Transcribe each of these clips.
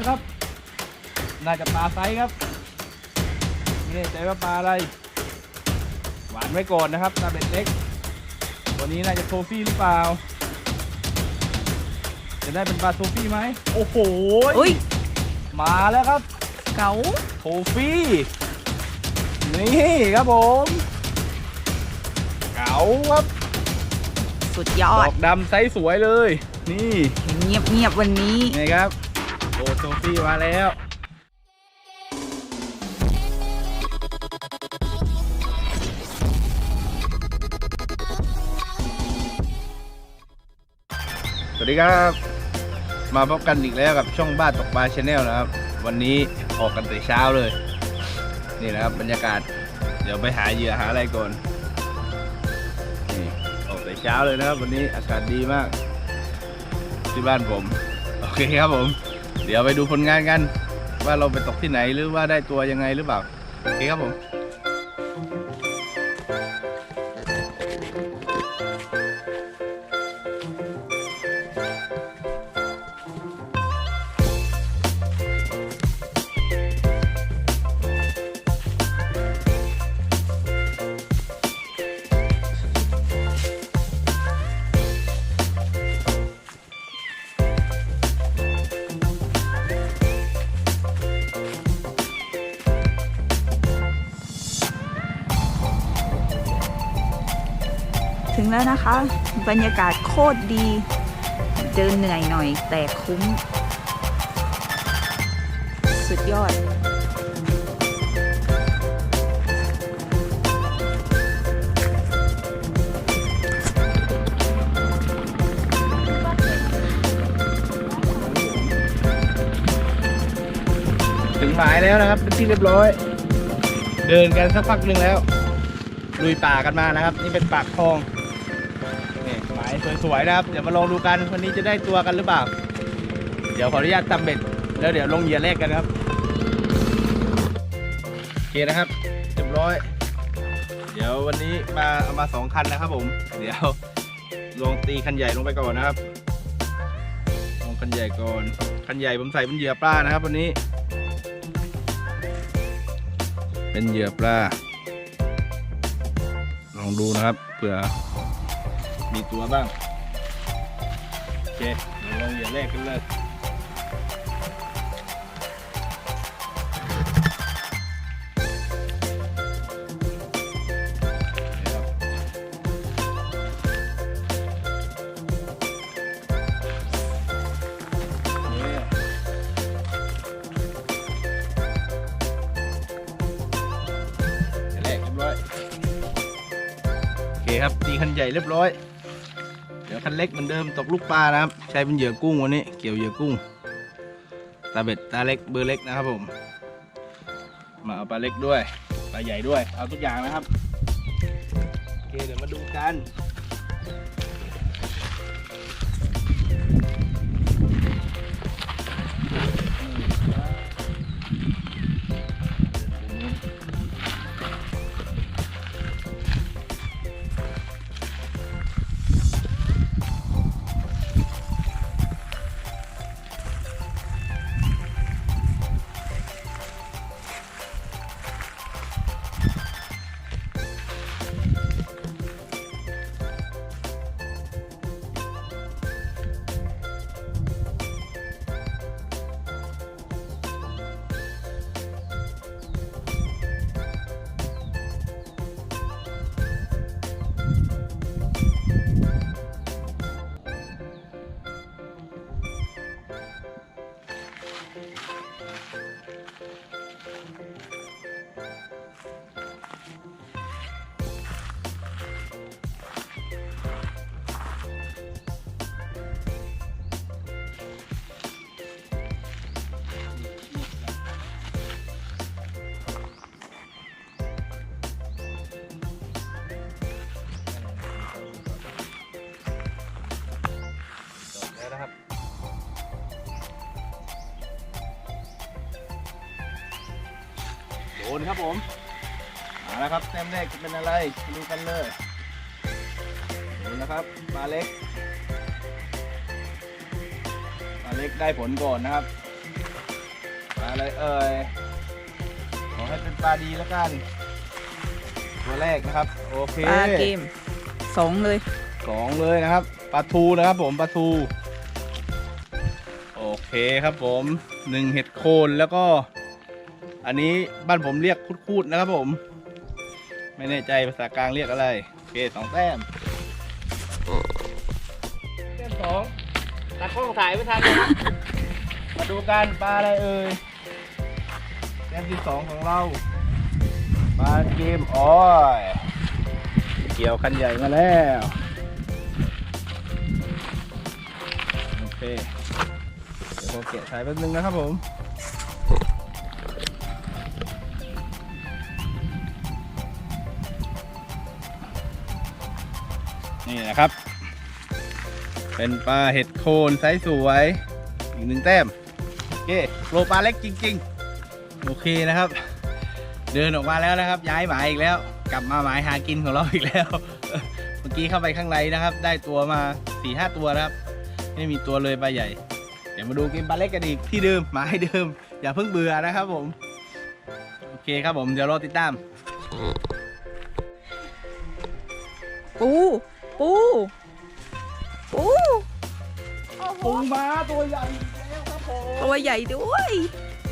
แล้วครับ น่าจะปลาไซส์ครับไม่แน่ใจว่าปลาอะไร หวานไว้ก่อนนะครับตาเบ็ดเล็ก วันนี้น่าจะโทฟี่หรือเปล่า จะได้เป็นปลาโทฟี่ไหม โอ้โห อุ้ย มาแล้วครับ เก๋าโทฟี่ นี่ครับผม เก๋าครับสุดยดออดกดำไซส์สวยเลย นี่ เงียบเงียบๆวันนี้ ไงครับโอ้โทฟี่มาแล้วสวัสดีครับ มาพบกันอีกแล้วกับช่องบ้านตกปลาชาแนลนะครับ วันนี้ออกกันแต่เช้าเลย นี่นะครับบรรยากาศ เดี๋ยวไปหาเหยื่อหาอะไรก่อนนี่ออกแต่เช้าเลยนะครับ วันนี้อากาศดีมาก ที่บ้านผม โอเคครับผม เดี๋ยวไปดูผลงานกัน ว่าเราไปตกที่ไหนหรือว่าได้ตัวยังไงหรือเปล่าโอเคครับผม ถึงแล้วนะคะ บรรยากาศโคตรดี เดินเหนื่อยหน่อยแต่คุ้ม สุดยอดถึงหมายแล้วนะครับเป็นที่เรียบร้อย เดินกันสักพักหนึ่งแล้วลุยป่ากันมานะครับ นี่เป็นปากคลอง สวยๆนะครับ เดี๋ยวมาลองดูกันวันนี้จะได้ตัวกันหรือเปล่า เดี๋ยวขออนุญาตตำเบ็ด แล้วเดี๋ยวลงเหยื่อแรกกันครับ โอเคนะครับเรียบร้อย เดี๋ยววันนี้มาเอามาสองคันนะครับผม เดี๋ยวลองตีคันใหญ่ลงไปก่อนนะครับ ลองคันใหญ่ก่อน คันใหญ่ผมใส่เป็นเหยื่อปลานะครับ วันนี้ เป็นเหยื่อปลา ลองดูนะครับเผื่อ มีตัวบ้าง โอเคเดี๋ยวลองเหยื่อแรกกันเลยหยื่อแรกเรียบร้อยโอเคครับตีคันใหญ่เรียบร้อย ดี๋ยวคันเล็กเหมือนเดิมตกลูกปลานะครับ ใช้เป็นเหยื่อกุ้งวันนี้ เกี่ยวเหยื่อกุ้ง ตาเบ็ดตาเล็กเบอร์เล็กนะครับผม มาเอาปลาเล็กด้วย ปลาใหญ่ด้วย เอาทุกอย่างนะครับ โอเคเดี๋ยวมาดูกัน นครับผมมาแล้วครับแต้มแรกจะเป็นอะไรมาดูกันเลยโดนนะครับปลาเล็กปลาเล็กได้ผลก่อนนะครับปลาอะไรเอ่ยขอให้เป็นปลาดีแล้วกัน ตัวแรกนะครับ โอเคปลาเกมสองเลยสองเลยนะครับปลาทูนะครับผมปลาทูโอเคครับผมหนึ่งเห็ดโคนแล้วก็ อันนี้บ้านผมเรียกคุดๆนะครับผม ไม่แน่ใจภาษากลางเรียกอะไรโอเคสองแต้มแต้มสองตากล้องถ่ายไม่ทันเลยมาดูกันปลาอะไรเอ่ยแต้มที่สองของเราปลาเกมอ้อยเกี่ยวคันใหญ่มาแล้วโอเคเดี๋ยวผมเกะสายแป๊บนึงนะครับผม นี่นะครับ เป็นปลาเห็ดโคนไซส์สวยอีกหนึ่งแต้มโอเคโลปลาเล็กจริง ๆ โอเคนะครับ เดินออกมาแล้วนะครับ ย้ายหมายอีกแล้ว กลับมาหมายหากินของเราอีกแล้ว เมื่อกี้เข้าไปข้างในนะครับ ได้ตัวมาสี่ห้าตัวนะครับ ไม่มีตัวเลยปลาใหญ่ เดี๋ยวมาดูกินปลาเล็กกันอีกที่เดิมหมายเดิม อย่าเพิ่งเบื่อนะครับผมโอเคครับผมเดี๋ยวรอติดตาม ปู ปูปูโอ้โหปูม้าตัวใหญ่อีกแล้วครับผมตัวใหญ่ด้วย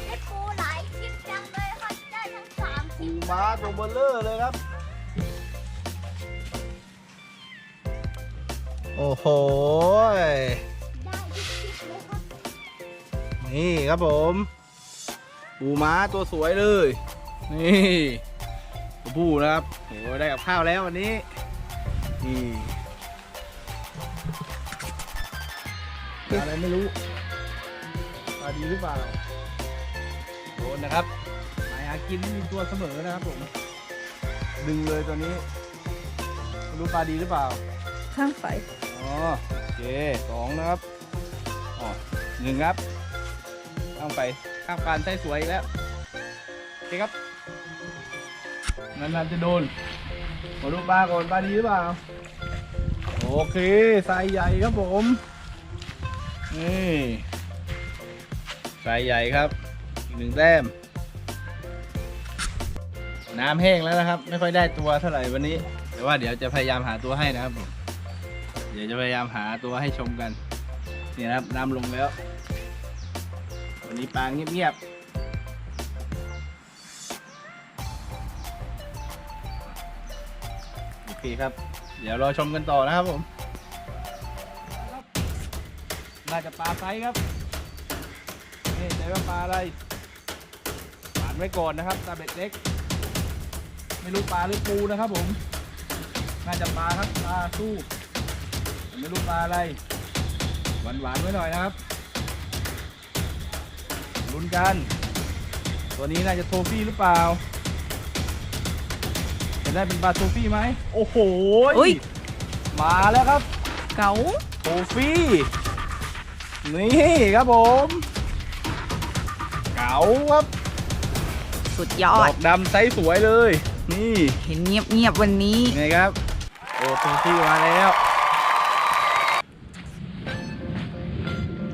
ได้ปูหลายคลิปจังเลยค่ะได้ทั้งสามคลิปูปม้าตัวเบลเลอร์เลยครับ โอ้โห ได้ทุกคลิปเลยครับนี่ครับผม ปูม้าตัวสวยเลย นี่ตัวผู้นะครับโอ้โหได้กับข้าวแล้ววันนี้ นี่ อะไรไม่รู้ปลาดีหรือเปล่าโดนนะครับหมายหากินไม่มีตัวเสมอนะครับผม ดึงเลยตัวนี้ไม่รู้ปลาดีหรือเปล่า ข้างไฟอ๋อโอเคสองนะครับอ๋อหนึ่งครับข้างไปข้างปานไส้สวยอีกแล้วโอเคครับนานๆจะโดนมาดูปลาก่อนปลาดีหรือเปล่า โอเคไซส์ใหญ่ครับผม นี่ไซส์ใหญ่ครับอีกหนึ่งแต้ม น้ำแห้งแล้วนะครับ ไม่ค่อยได้ตัวเท่าไหร่วันนี้ แต่ว่าเดี๋ยวจะพยายามหาตัวให้นะครับผมเดี๋ยวจะพยายามหาตัวให้ชมกันนี่นะครับน้ำลงแล้ว วันนี้ปลาเงียบๆโอเคครับ เดี๋ยวรอชมกันต่อนะครับผม น่าจะปลาไซส์ครับนี่ใจว่าปลาอะไรปานไว้ก่อนนะครับตาเบ็ดเล็ก ไม่รู้ปลาหรือปูนะครับผม น่าจะปลาครับปลาสู้ไม่รู้ปลาอะไรหวานหวานๆไว้หน่อยนะครับลุ้นกัน ตัวนี้น่าจะโทฟี่หรือเปล่าจะได้เป็นปลาโทฟี่ไหมโอ้โหอุ๊ยมาแล้วครับ เก๋าโทฟี่ นี่ครับผมเก๋าครับสุดยดออด กดำไซส์สวยเลย นี่เห็นเงียบเงียบๆวันนี้ ไงครับ โอ้โทฟี่มาแล้ว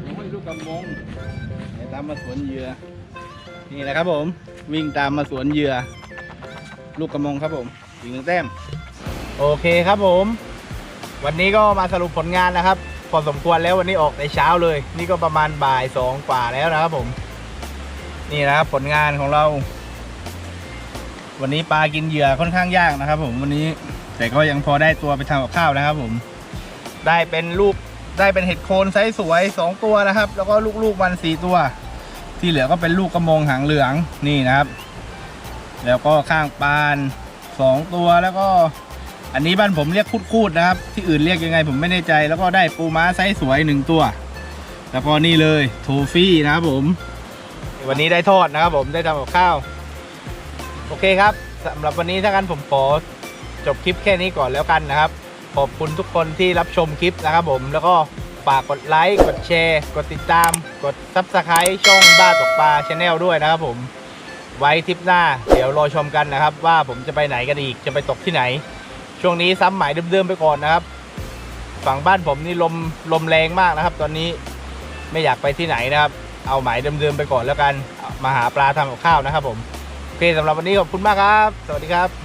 โอ้ยลูกกำมงเดี๋ยวตามมาสวนเหยื่อนี่แหละครับผม วิ่งตามมาสวนเหยื่อลูกกระมงครับผมอีกหนึ่งแต้ม โอเคครับผม วันนี้ก็มาสรุปผลงานนะครับ พอสมควรแล้ววันนี้ออกในเช้าเลย นี่ก็ประมาณบ่ายสองกว่าแล้วนะครับผม นี่นะครับผลงานของเรา วันนี้ปลากินเหยื่อค่อนข้างยากนะครับ ผมวันนี้แต่ก็ยังพอได้ตัวไปทำกับข้าวนะครับผม ได้เป็นลูกได้เป็นเห็ดโคนไซส์สวยสองตัวนะครับ แล้วก็ลูกๆมันสี่ตัว ที่เหลือก็เป็นลูกกระมงหางเหลืองนี่นะครับ แล้วก็ข้างปานสองตัวแล้วก็ อันนี้บ้านผมเรียกคูดๆนะครับ ที่อื่นเรียกยังไงผมไม่แน่ใจ แล้วก็ได้ปูม้าไซส์สวยหนึ่งตัว แล้วก็นี่เลยโทฟี่นะครับผม วันนี้ได้ทอดนะครับผมได้ทำกับข้าว โอเคครับสำหรับวันนี้ถ้ากันผมขอจบคลิปแค่นี้ก่อนแล้วกันนะครับ ขอบคุณทุกคนที่รับชมคลิปนะครับผมแล้วก็ฝากกดไลค์กดแชร์ กดติดตาม กดซับสไครต์ช่องบ้าตกปลาชาแนลด้วยนะครับผม ไว้ทริปหน้า เดี๋ยวรอชมกันนะครับ ว่าผมจะไปไหนกันอีกจะไปตกที่ไหน ช่วงนี้ซ้ำหมายเดิมๆไปก่อนนะครับ ฝั่งบ้านผมนี่ลมลมแรงมากนะครับ ตอนนี้ไม่อยากไปที่ไหนนะครับ เอาหมายเดิมๆไปก่อนแล้วกันมาหาปลาทำกับข้าวนะครับ ผมโอเคสำหรับวันนี้ขอบคุณมากครับ สวัสดีครับ